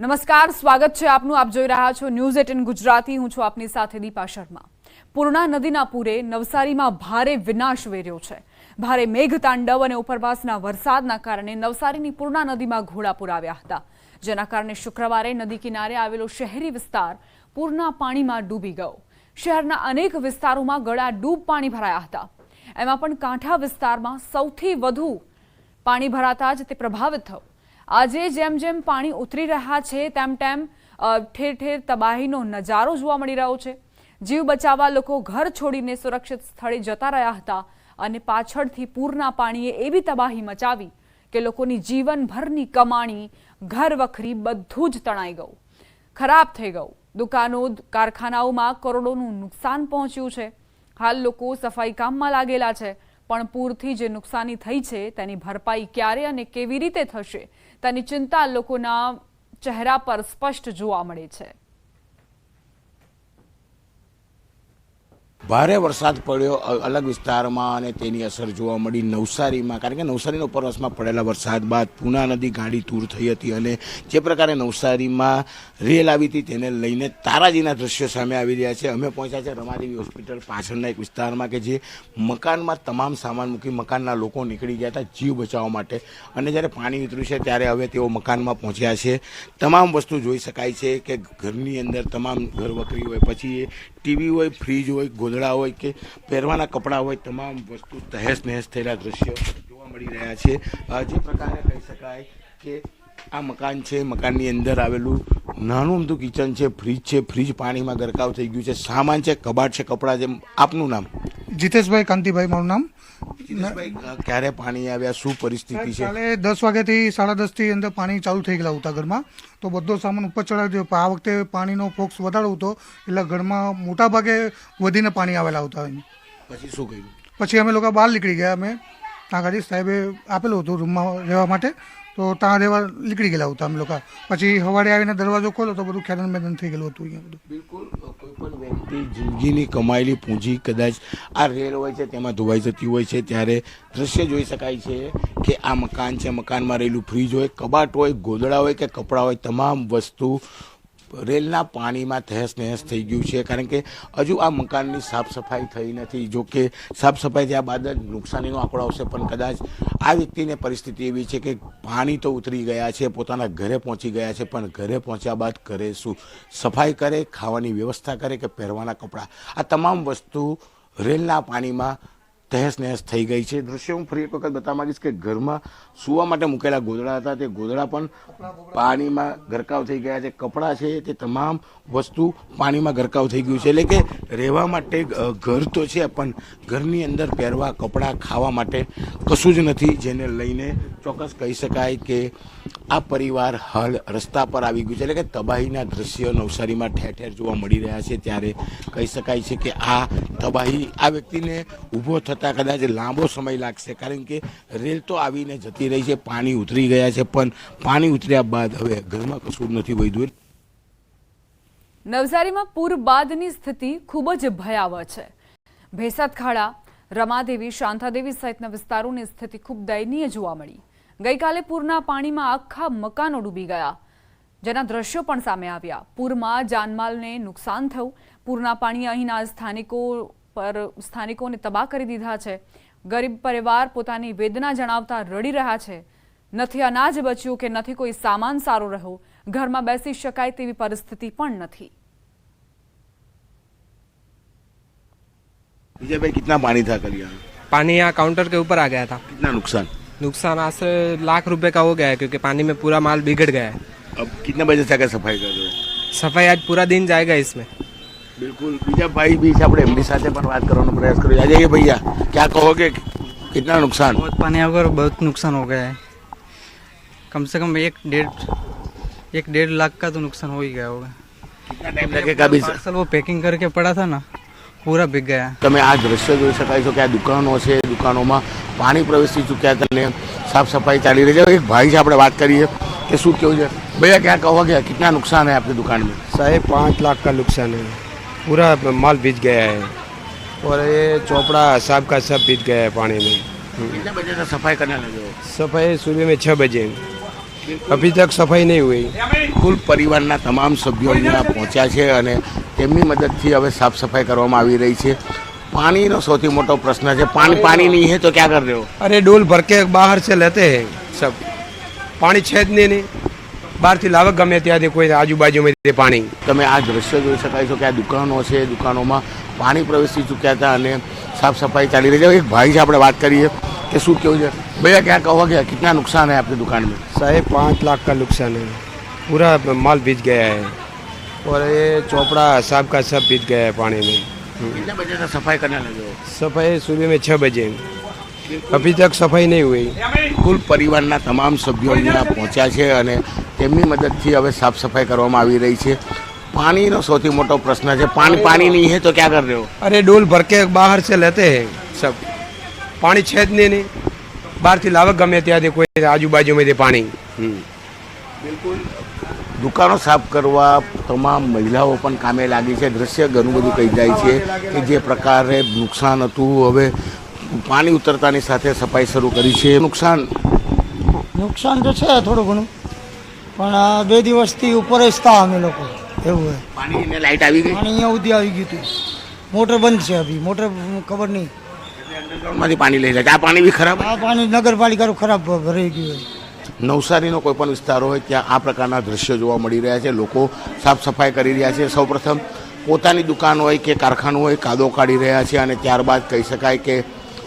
નમસ્કાર, સ્વાગત છે આપનું. આપ જોઈ રહ્યા છો ન્યૂઝ એટીન ગુજરાતી. હું છું આપની સાથે દીપા શર્મા. પૂર્ણા નદીના પૂરે નવસારીમાં ભારે વિનાશ વેર્યો છે. ભારે મેઘતાંડવ અને ઉપરવાસના વરસાદના કારણે નવસારીની પૂર્ણા નદીમાં ઘોડાપુર આવ્યા હતા. જેના કારણે શુક્રવારે નદી કિનારે આવેલો શહેરી વિસ્તાર પૂરના પાણીમાં ડૂબી ગયો. શહેરના અનેક વિસ્તારોમાં ગળા ડૂબ પાણી ભરાયા હતા. એમાં પણ કાંઠા વિસ્તારમાં સૌથી વધુ પાણી ભરાતા જ તે પ્રભાવિત થયો. આજે જેમ જેમ પાણી ઉતરી રહ્યા છે, તેમ તેમ ઠેર ઠેર તબાહીનો નજારો જોવા મળી રહ્યો છે. જીવ બચાવવા લોકો ઘર છોડીને સુરક્ષિત સ્થળે જતા રહ્યા હતા અને પાછળથી પૂરના પાણીએ એવી તબાહી મચાવી કે લોકોની જીવનભરની કમાણી ઘર વખરી બધું જ તણાઈ ગયું. ખરાબ થઈ ગયું. દુકાનો, કારખાનાઓમાં કરોડોનું નુકસાન પહોંચ્યું છે. હાલ લોકો સફાઈ કામમાં લાગેલા છે. પણ પૂરથી જે નુકસાની થઈ છે, તેની ભરપાઈ ક્યારે અને કેવી રીતે થશે, તેની ચિંતા લોકોના ચહેરા પર સ્પષ્ટ જોવા મળે છે. ભારે વરસાદ પડ્યો. અલગ વિસ્તારમાં અને તેની અસર જોવા મળી નવસારીમાં. કારણ કે નવસારીના ઉપરવાસમાં પડેલા વરસાદ બાદ પૂના નદી ગાડી તૂર થઈ હતી અને જે પ્રકારે નવસારીમાં રેલ આવી હતી તેને લઈને તારાજીના દ્રશ્યો સામે આવી રહ્યા છે. અમે પહોંચ્યા છે રમાદેવી હોસ્પિટલ પાછળના એક વિસ્તારમાં કે જે મકાનમાં તમામ સામાન મૂકી મકાનના લોકો નીકળી ગયા હતા જીવ બચાવવા માટે. અને જ્યારે પાણી ઉતર્યું છે ત્યારે હવે તેઓ મકાનમાં પહોંચ્યા છે. તમામ વસ્તુ જોઈ શકાય છે કે ઘરની અંદર તમામ ઘર વકરી હોય, પછી એ ટીવી હોય, ફ્રીજ હોય, ગોદડા હોય કે પહેરવાના કપડાં હોય, તમામ વસ્તુ તહેસ નહેસ થયેલા દ્રશ્યો જોવા મળી રહ્યા છે. જે પ્રકારે કહી શકાય કે આ મકાન છે મકાનની અંદર આવેલું નાનું અમથું કિચન છે ફ્રીજ છે ફ્રીજ પાણીમાં ગરકાવ થઈ ગયું છે સામાન છે કબાટ છે કપડાં છે આપનું નામ? જીતેશભાઈ કાંતિભાઈ મારું નામ. ક્યારે પાણી આવ્યા શું પરિસ્થિતિ છે? કાલે દસ વાગ્યાથી સાડા દસથી અંદર પાણી ચાલુ થઈ ગયેલા હતા ઘરમાં. તો બધો સામાન ઉપર ચડાવી દીધો. આ વખતે પાણીનો ફોક્સ વધારો હતો એટલે ઘરમાં મોટા ભાગે વધીને પાણી આવેલા હતા પછી શું કર્યું? પછી અમે લોકો બહાર નીકળી ગયા. અમે ત્યાં ગાડી સાહેબે આપેલું હતું રૂમમાં રહેવા માટે. તો ત્યાં રહેવા નીકળી ગયેલા હતા અમે લોકો. પછી સવારે આવીને દરવાજો ખોલો તો બધું ખેદન મેદન થઈ ગયેલું હતું અહીંયા બધું. બિલકુલ કોઈ પણ વ્યક્તિ જિંદગીની કમાયેલી પૂંજી કદાચ આ રેલ હોય છે, તેમાં ધોવાઈ જતી હોય છે, ત્યારે દ્રશ્ય જોઈ શકાય છે કે આ મકાન છે. મકાનમાં રહેલું ફ્રીજ હોય, કબાટ હોય, ગોદડા હોય કે કપડાં હોય, તમામ વસ્તુ રેલના પાણીમાં તહેસ નહેસ થઈ ગયું છે, કારણ કે હજુ આ મકાનની સાફ સફાઈ થઈ નથી. જો કે સાફ સફાઈ થયા બાદ જ નુકસાનીનો આંકડો આવશે, પણ કદાચ આ વ્યક્તિને પરિસ્થિતિ એવી છે કે પાણી તો ઉતરી ગયા છે, પોતાના ઘરે પહોંચી ગયા છે, પણ ઘરે પહોંચ્યા બાદ કરે શું? સફાઈ કરે, ખાવાની વ્યવસ્થા કરે કે પહેરવાના કપડાં? આ તમામ વસ્તુ રેલના પાણીમાં તહેસ નહેસ થઈ ગઈ છે. દ્રશ્ય હું ફરી એક વખત બતાવવા માંગીશ કે ઘરમાં સુવા માટે મૂકેલા ગોદડા હતા. તે ગોદડા પણ પાણીમાં ગરકાવ થઈ ગયા છે. કપડાં છે તે તમામ વસ્તુ પાણીમાં ગરકાવ થઈ ગયું છે. એટલે કે રહેવા માટે ઘર તો છે, પણ ઘરની અંદર પહેરવા કપડાં ખાવા માટે કશું જ નથી જેને લઈને ચોક્કસ કહી શકાય કે આ પરિવાર હાલ રસ્તા પર આવી ગયું છે. એટલે કે તબાહીના દ્રશ્યો નવસારીમાં ઠેર ઠેર જોવા મળી રહ્યા છે. ત્યારે કહી શકાય છે કે આ તબાહી આ વ્યક્તિને ઊભો થતાં કદાચ લાંબો સમય લાગશે. કારણ કે રેલ તો આવીને જતી રહી છે, પાણી ઉતરી ગયા છે, પણ પાણી ઉતર્યા બાદ હવે ઘરમાં કશું નથી વધ્યું નવસારીમાં પૂર બાદની સ્થિતિ ખૂબ જ ભયાવહ છે. ભેસાત ખાડા, રમાદેવી, શાંતાદેવી સહિતના વિસ્તારોની સ્થિતિ ખૂબ દયનીય જોવા મળી. ગઈકાલે પૂરના પાણીમાં આખા મકાનો ડૂબી ગયા જેના દ્રશ્યો પણ સામે આવ્યા પૂરમાં જાનમાલને નુકસાન થયું પૂરના પાણીએ અહીંના સ્થાનિકો પર સ્થાનિકોને તબાહ કરી દીધા છે ગરીબ પરિવાર પોતાની વેદના જણાવતા રડી રહ્યા છે નથી અનાજ બચ્યું કે નથી કોઈ સામાન સારો રહ્યો ઘરમાં બેસી શકાય તેવી પરિસ્થિતિ પણ નથી विजय भाई कितना पानी था कल यहाँ पानी यहाँ काउंटर के ऊपर आ गया था कितना नुकसान नुकसान आज से लाख रुपए का हो गया है क्योंकि पानी में पूरा माल बिगड़ गया है अब कितने बजे से आकर सफाई कर रहे हो सफाई आज पूरा दिन जाएगा इसमें બિલકુલ બીજા ભાઈ બી છે આપણે એમની સાથે પણ વાત કરવાનો પ્રયાસ કર્યો આ જઈએ ભૈયા क्या कहोगे कितना नुकसान बहुत पानी आकर बहुत नुकसान हो गया है कम से कम एक डेढ़ एक डेढ़ लाख का तो नुकसान हो ही गया होगा कितना टाइम लगेगा अभी पार्सल वो पैकिंग करके पड़ा था ना પૂરા ભીગ ગયા. તમે આ દ્રશ્ય જોઈ શકાય છો કે આ દુકાનો છે દુકાનોમાં પાણી પ્રવેશી ચૂક્યા કરીને સાફ સફાઈ ચાલી રહી છે. એક ભાઈ છે આપણે વાત કરીએ કે શું કેવું છે? ભાઈ ક્યાં કહવા ગયા કેટલા નુકસાન હે આપણી દુકાનમાં? સાહેબ પાંચ લાખ કા નુકસાન હે. પૂરા માલ ભીજ ગયા હે. और એ ચોપડા साहब का सब बीत गया है पानी में कितने बजे तक सफाई करने लगे सफाई सुबह में અભી તક સફાઈ નહીં હોય. કુલ પરિવારના તમામ સભ્યો અહીંયા પહોંચ્યા છે અને તેમની મદદથી હવે સાફ સફાઈ કરવામાં આવી રહી છે. પાણીનો સૌથી મોટો પ્રશ્ન છે. પાણી પાણી નહીં હે તો ક્યાં કર રહ્યો અરે ડોલ ભરકે બહાર છે લેતે હે સબ. પાણી છે જ નહીં બહારથી લાવે ગમે ત્યાંથી કોઈ આજુબાજુમાંથી પાણી. તમે આ દ્રશ્ય જોઈ શકાય છો કે આ દુકાનો છે. દુકાનોમાં પાણી પ્રવેશી ચૂક્યા હતા અને સાફ સફાઈ ચાલી રહી છે. એક ભાઈ છે આપણે વાત કરીએ. કે શું કેવું છે? भैया ક્યાં कहो गया કેટલા નુકસાન है आपकी દુકાનમાં? સાહેબ પાંચ લાખ કા નુકસાન नुकसान પૂરા માલ ભીજ ગયા गया है और ये સાબ साहब का सब बीज गया है पानी में कितने बजे तक सफाई અભી તક સફાઈ નહીં હોય કુલ પરિવારના તમામ સભ્યો અહીંયા પહોંચ્યા છે અને તેમની મદદથી હવે સાફ સફાઈ કરવામાં આવી રહી છે. પાણીનો સૌથી મોટો પ્રશ્ન છે. પાણી પાણી નહીં હે તો ક્યાં કર રહ્યો? અરે ડોલ ભરકે બહાર છે લેતે હે સબ. પાણી છે જ નહીં બહારથી લાવે ગમે ત્યાંથી કોઈ આજુબાજુમાંથી પાણી. બિલકુલ. દુકાનો સાફ કરવા તમામ મહિલાઓ પણ કામે લાગી છે. દ્રશ્ય ઘણું બધું કહી જાય છે કે જે પ્રકારે નુકસાન હતું હવે પાણી ઉતરતાની સાથે સફાઈ શરૂ કરી છે. નુકસાન? નુકસાન તો છે થોડું ઘણું પણ બે દિવસથી ઉપર જ હતા અમે લોકો. એવું હોય. પાણી લાઇટ આવી ગઈ? પાણી અહીંયા સુધી આવી ગયું હતું. મોટર બંધ છે અભી. મોટર ખબર નહીં. માંથી પાણી લઈ જાય. આ પાણી બી ખરાબ? આ પાણી નગરપાલિકાનું ખરાબ ભરાઈ ગયું હોય. નવસારીનો કોઈ પણ વિસ્તાર હોય ત્યાં આ પ્રકારના દ્રશ્યો જોવા મળી રહ્યા છે. લોકો સાફ સફાઈ કરી રહ્યા છે. સૌપ્રથમ પોતાની દુકાન હોય કે કારખાનું હોય કાદો કાઢી રહ્યા છે અને ત્યારબાદ કહી શકાય કે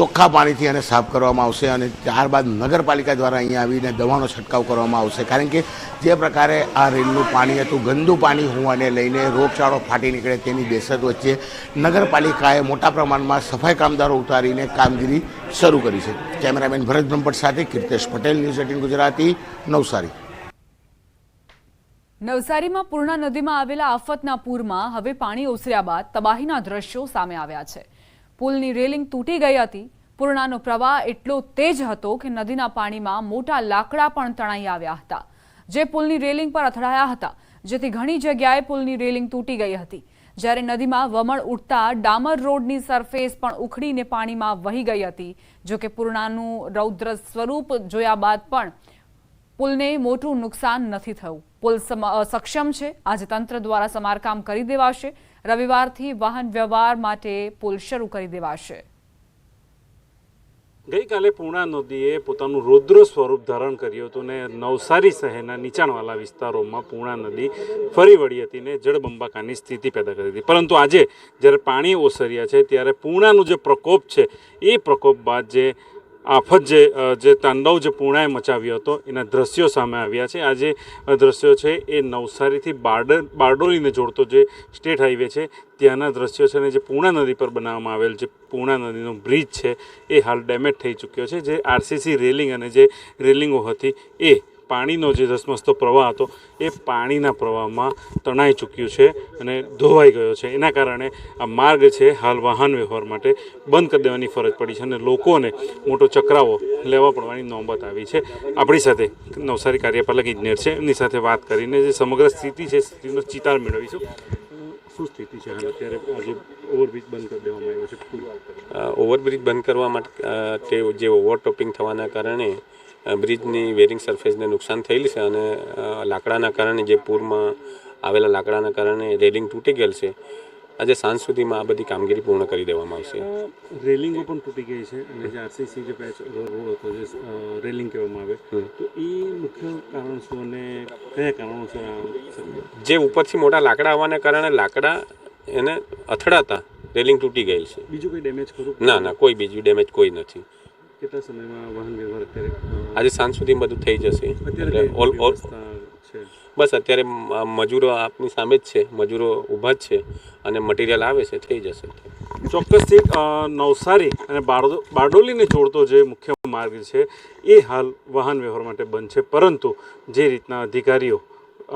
ચોખ્ખા પાણીથી એને સાફ કરવામાં આવશે અને ત્યારબાદ નગરપાલિકા દ્વારા અહીંયા આવીને દવાનો છંટકાવ કરવામાં આવશે. કારણ કે જે પ્રકારે આ રેલનું પાણી હતું, ગંદુ પાણી હોવાને લઈને રોગચાળો ફાટી નીકળે તેની બેસત વચ્ચે નગરપાલિકાએ મોટા પ્રમાણમાં સફાઈ કામદારો ઉતારીને કામગીરી શરૂ કરી છે. કેમેરામેન ભરત બ્રહ્મભટ્ટ સાથે કીર્તેશ પટેલ, ન્યૂઝ એટીન ગુજરાતી, નવસારી. નવસારીમાં પૂર્ણા નદીમાં આવેલા આફતના પૂરમાં હવે પાણી ઓસર્યા બાદ તબાહીના દ્રશ્યો સામે આવ્યા છે. પુલની રેલિંગ તૂટી ગઈ હતી. પૂર્ણાનો પ્રવાહ એટલો તેજ હતો કે નદીના પાણીમાં મોટા લાકડા પણ તણાઈ આવ્યા હતા. જે પુલની રેલિંગ પર અથડાયા હતા, જેથી ઘણી જગ્યાએ પુલની રેલિંગ તૂટી ગઈ હતી. જ્યારે નદીમાં વમળ ઉઠતા ડામર રોડની સરફેસ પણ ઉખડીને પાણીમાં વહી ગઈ હતી જોકે પૂર્ણાનું રૌદ્ર સ્વરૂપ જોયા બાદ પણ પુલને મોટું નુકસાન નથી થયું. પુલ સક્ષમ છે, આજે તંત્ર દ્વારા સમારકામ કરી દેવાશે. રવિવારથી વાહન વ્યવહાર માટે પુલ શરૂ કરી દેવાશે. ગઈકાલે પૂર્ણા નદીએ પોતાનું રૌદ્ર સ્વરૂપ ધારણ કર્યું હતું ને નવસારી શહેરના નીચાણવાળા વિસ્તારોમાં પૂર્ણા નદી ફરી વળી હતી ને જળબંબાકારની સ્થિતિ પેદા કરી હતી. પરંતુ આજે જ્યારે પાણી ઓસર્યા છે, ત્યારે પૂર્ણાનો જે પ્રકોપ છે, એ પ્રકોપ બાદ જે આફત જે જે તાંડવ જે પૂર્ણાએ મચાવ્યો હતો, એના દ્રશ્યો સામે આવ્યા છે. આ જે દ્રશ્યો છે એ નવસારીથી બારડ, બારડોલીને જોડતો જે સ્ટેટ હાઈવે છે, ત્યાંના દ્રશ્યો છે અને જે પૂર્ણા નદી પર બનાવવામાં આવેલ જે પૂર્ણા નદીનો બ્રિજ છે, એ હાલ ડેમેજ થઈ ચૂક્યો છે. જે આરસીસી રેલિંગ અને જે રેલિંગો હતી, એ પાણીનો જે ધસમસતો પ્રવાહ હતો, એ પાણીના પ્રવાહમાં તણાઈ ચૂક્યું છે અને ધોવાઈ ગયો છે. એના કારણે આ માર્ગ છે, હાલ વાહન વ્યવહાર માટે બંધ કરી દેવાની ફરજ પડી છે અને લોકોને મોટો ચકરાવો લેવા પડવાની નોબત આવી છે. આપણી સાથે નવસારી કાર્યપાલક ઇજનેર છે. એમની સાથે વાત કરીને જે સમગ્ર સ્થિતિ છે, સ્થિતિનો ચિતાર મેળવીશું. શું સ્થિતિ છે અત્યારે આજે ઓવરબ્રિજ બંધ કરી દેવામાં આવ્યો છે. ઓવરબ્રિજ બંધ કરવા માટે જે ઓવરટોપિંગ થવાના કારણે બ્રિજની વેરિંગ સરફેસને નુકસાન થયેલ છે અને લાકડાના કારણે જે પૂરમાં આવેલા લાકડાના કારણે રેલિંગ તૂટી ગયેલ છે. આજે સાંજ સુધીમાં આ બધી કામગીરી પૂર્ણ કરી દેવામાં આવશે. રેલિંગો પણ તૂટી ગઈ છે અને જે આરસીસી જે પેચ રોડ હતો જે રેલિંગ કહેવામાં આવે તો એ મુખ્ય કારણ શું અને કયા કારણો છે જે ઉપરથી મોટા લાકડા આવવાના કારણે લાકડા એને અથડાતા રેલિંગ તૂટી ગયેલ છે. બીજું કોઈ ડેમેજ ખરું? ના ના કોઈ બીજું ડેમેજ કોઈ નથી. કેટલા સમયમાં વાહન વ્યવહાર અત્યારે આજે સાંજ સુધીમાં બધું થઈ જશે. એટલે ઓલ ઓલ બસ અત્યારે મજૂરો આપની સામે જ છે. મજૂરો ઊભા જ છે અને મટીરિયલ આવે છે થઈ જશે. ચોક્કસથી નવસારી અને બારડો બારડોલીને જોડતો જે મુખ્ય માર્ગ છે એ હાલ વાહન વ્યવહાર માટે બંધ છે. પરંતુ જે રીતના અધિકારીઓ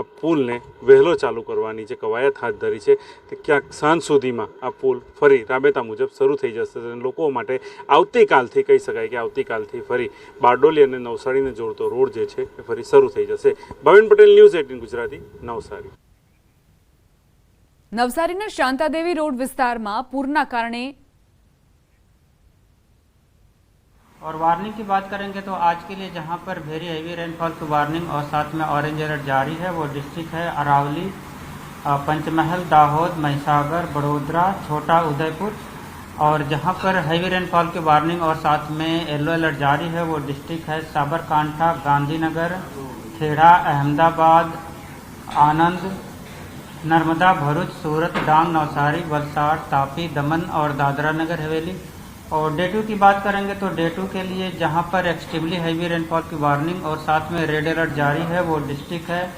પુલને વહેલો ચાલુ કરવાની જે કવાયત હાથ ધરી છે તે ક્યાંક સાંજ સુધીમાં આ પુલ ફરી રાબેતા મુજબ શરૂ થઈ જશે અને લોકો માટે આવતીકાલથી કહી શકાય કે આવતીકાલથી ફરી બારડોલી અને નવસારીને જોડતો રોડ જે છે એ ફરી શરૂ થઈ જશે. Bhavin Patel, news eighteen Gujarati, Navsari. નવસારીના શાંતાદેવી રોડ વિસ્તારમાં પૂરના કારણે और वार्निंग की बात करेंगे तो आज के लिए जहाँ पर वेरी हैवी रेनफॉल की वार्निंग और साथ में ऑरेंज अलर्ट जारी है, वो डिस्ट्रिक्ट है अरावली पंचमहल, दाहोद, महिसागर, बड़ोदरा, छोटा उदयपुर। और जहाँ पर हैवी रेनफॉल की वार्निंग और साथ में येलो अलर्ट जारी है, वो डिस्ट्रिक्ट है साबरकांठा, गांधीनगर, खेड़ा, अहमदाबाद, आनंद, नर्मदा, भरूच, सूरत, डांग, नवसारी, वलसाड़, तापी, दमन और दादरा नगर हवेली। और डे टू की बात करेंगे तो डे टू के लिए जहाँ पर एक्सट्रीमली हैवी रेनफॉल की वार्निंग और साथ में रेड अलर्ट जारी है, वो डिस्ट्रिक्ट है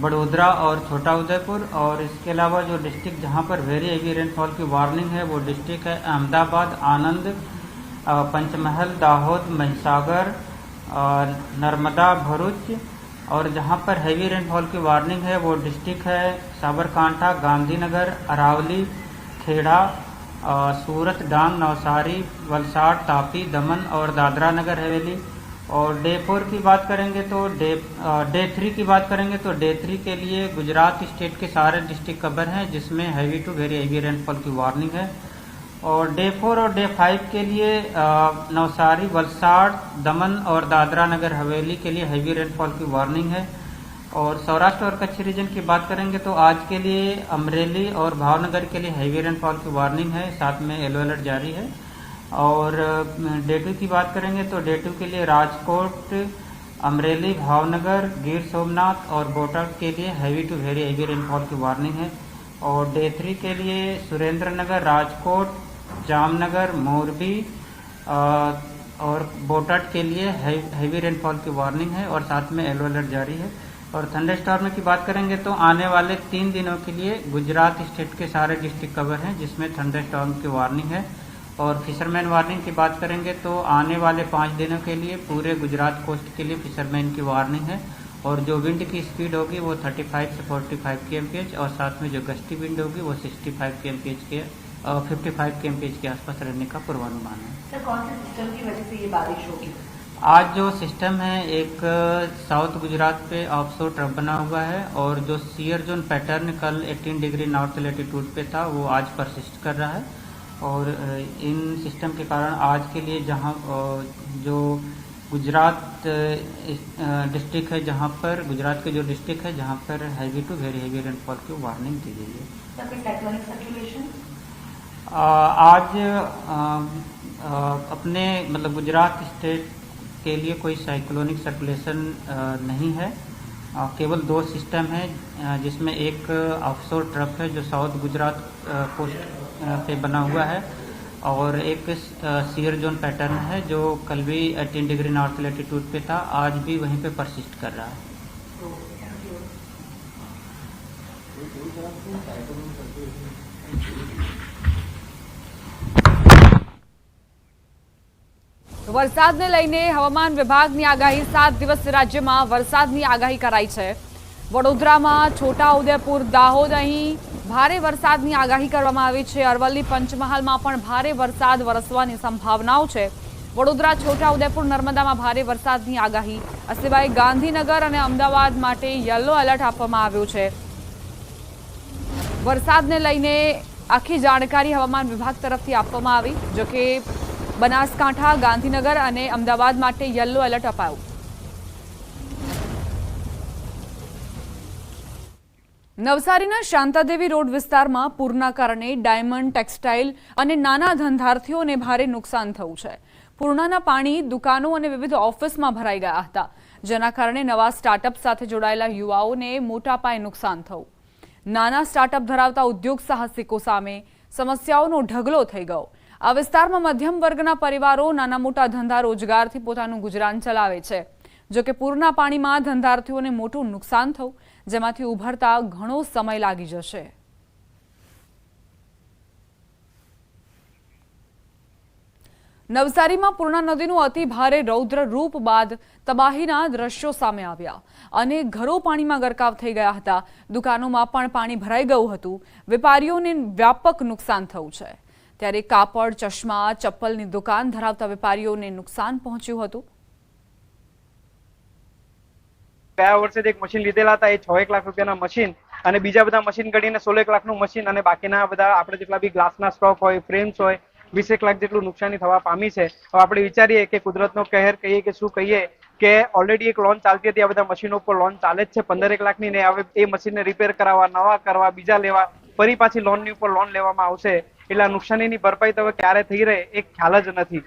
बड़ोदरा और छोटा उदयपुर। और इसके अलावा जो डिस्ट्रिक्ट जहाँ पर वेरी हैवी रेनफॉल की वार्निंग है, वो डिस्ट्रिक्ट है अहमदाबाद, आनंद पंचमहल, दाहोद, महिसागर नर्मदा, भरूच। और जहाँ पर हैवी रेनफॉल की वार्निंग है, वो डिस्ट्रिक्ट है साबरकांठा, गांधीनगर, अरावली, खेड़ा सूरत, डांग, नवसारी, वलसाड़, तापी, दमन और दादरा नगर हवेली। और डे फोर की बात करेंगे तो डे डे थ्री की बात करेंगे तो डे थ्री के लिए गुजरात स्टेट के सारे डिस्ट्रिक्ट कवर हैं, जिसमें heavy to very heavy rainfall की वार्निंग है। और डे फोर और डे फाइव के लिए नवसारी, वलसाड़, दमन और दादरा नगर हवेली के लिए हैवी रेनफॉल की वार्निंग है। और सौराष्ट्र और कच्छ रीजन की बात करेंगे तो आज के लिए अमरेली और भावनगर के लिए हैवी रेनफॉल की वार्निंग है। साथ में येलो अलर्ट जारी है। और डे टू की बात करेंगे तो डे टू के लिए राजकोट, अमरेली, भावनगर, गिर सोमनाथ और बोटाड के लिए heavy to very heavy rainfall की वार्निंग है। और डे थ्री के लिए सुरेंद्र नगर राजकोट, जामनगर, मोरबी और बोटाट के लिए हैवी रेनफॉल की वार्निंग है। और साथ में येलो अलर्ट जारी है। और थंडर स्टॉर्म की बात करेंगे तो आने वाले तीन दिनों के लिए गुजरात स्टेट के सारे डिस्ट्रिक्ट कवर हैं, जिसमें थंडर स्टॉर्म की वार्निंग है। और फिशरमैन वार्निंग की बात करेंगे तो आने वाले पाँच दिनों के लिए पूरे गुजरात कोस्ट के लिए फिशरमैन की वार्निंग है। और जो विंड की स्पीड होगी वो 35 से 45 के एम और साथ में जो गस्ती विंड होगी वो 65 के एम के फिफ्टी फाइव के एम के आसपास रहने का पूर्वानुमान है। सर, कौन से सिस्टम की वजह से ये बारिश होगी? आज जो सिस्टम है एक साउथ गुजरात पे ऑफशोर ट्रफ बना हुआ है और जो सीयर जोन पैटर्न कल 18 डिग्री नॉर्थ लेटीट्यूड पे था वो आज परसिस्ट कर रहा है। और इन सिस्टम के कारण आज के लिए जहाँ जो गुजरात डिस्ट्रिक्ट है जहाँ पर गुजरात के जो डिस्ट्रिक्ट है जहाँ पर heavy to very heavy rainfall की वार्निंग दी गई है। आज आ, आ, अपने मतलब गुजरात स्टेट के लिए कोई साइक्लोनिक सर्कुलेशन नहीं है। केवल दो सिस्टम है जिसमें एक ऑफशोर ट्रफ है जो साउथ गुजरात कोस्ट पे बना हुआ है और एक सीयर जोन पैटर्न है जो कल भी 18 डिग्री नॉर्थ लेटीट्यूड पे था, आज भी वहीं पे परसिस्ट कर रहा है। વરસાદને લઈને હવામાન વિભાગની આગાહી સાત દિવસ રાજ્યમાં વરસાદની આગાહી કરાઈ છે. વડોદરામાં, છોટાઉદેપુર, દાહોદ અહીં ભારે વરસાદની આગાહી કરવામાં આવી છે. અરવલ્લી, પંચમહાલમાં પણ ભારે વરસાદ વરસવાની સંભાવનાઓ છે. વડોદરા, છોટાઉદેપુર, નર્મદામાં ભારે વરસાદની આગાહી. આ સિવાય ગાંધીનગર અને અમદાવાદ માટે યલો એલર્ટ આપવામાં આવ્યું છે. વરસાદને લઈને આખી જાણકારી હવામાન વિભાગ તરફથી આપવામાં આવી જો કે બનાસકાંઠા, ગાંધીનગર અને અમદાવાદ માટે યલો એલર્ટ અપાયું. નવસારીના શાંતાદેવી રોડ વિસ્તારમાં પૂરના કારણે ડાયમંડ ટેક્સટાઇલ અને નાના ધંધાર્થીઓને ભારે નુકસાન થયું છે. પૂર્ણાના પાણી, દુકાનો અને વિવિધ ઓફિસમાં ભરાઈ ગયા હતા, જેના કારણે નવા સ્ટાર્ટઅપ સાથે જોડાયેલા યુવાઓને મોટા પાયે નુકસાન થયું. નાના સ્ટાર્ટઅપ ધરાવતા ઉદ્યોગ સાહસિકો સામે સમસ્યાઓનો ઢગલો થઈ ગયો. આ વિસ્તારમાં મધ્યમ વર્ગના પરિવારો નાના મોટા ધંધા રોજગારથી પોતાનું ગુજરાન ચલાવે છે. જોકે પૂરના પાણીમાં ધંધાર્થીઓને મોટું નુકસાન થયું, જેમાંથી ઉભરતા ઘણો સમય લાગી જશે. નવસારીમાં પૂર્ણા નદીનું અતિ ભારે રૌદ્ર રૂપ બાદ તબાહીના દ્રશ્યો સામે આવ્યા. અને ઘરો પાણીમાં ગરકાવ થઈ ગયા હતા. દુકાનોમાં પણ પાણી ભરાઈ ગયું હતું. વેપારીઓને વ્યાપક નુકસાન થયું છે. ત્યારે કાપડ, ચશ્મા, ચપ્પલની દુકાન ધરાવતા વેપારીઓને નુકસાન પહોંચ્યું હતું. ગયા વર્ષે એક મશીન લીધેલા હતા, એ છ એક લાખ રૂપિયાના મશીન અને બીજા બધા મશીન ગણીને સોળ એક લાખનું મશીન અને બાકીના બધા આપણે જેટલા બી ગ્લાસના સ્ટોક હોય ફ્રેમ્સ હોય વીસેક લાખ જેટલું નુકસાની થવા પામી છે. હવે આપણે વિચારીએ કે કુદરતનો કહેર કહીએ કે શું કહીએ કે ઓલરેડી એક લોન ચાલતી હતી, આ બધા મશીનો ઉપર લોન ચાલે જ છે પંદરેક લાખની ને હવે એ મશીનને રિપેર કરાવવા, નવા કરવા, બીજા લેવા, ફરી પાછી લોનની ઉપર લોન લેવામાં આવશે. એટલે આ નુકસાનીની ભરપાઈ તો હવે ક્યારે થઈ રહે એ ખ્યાલ જ નથી.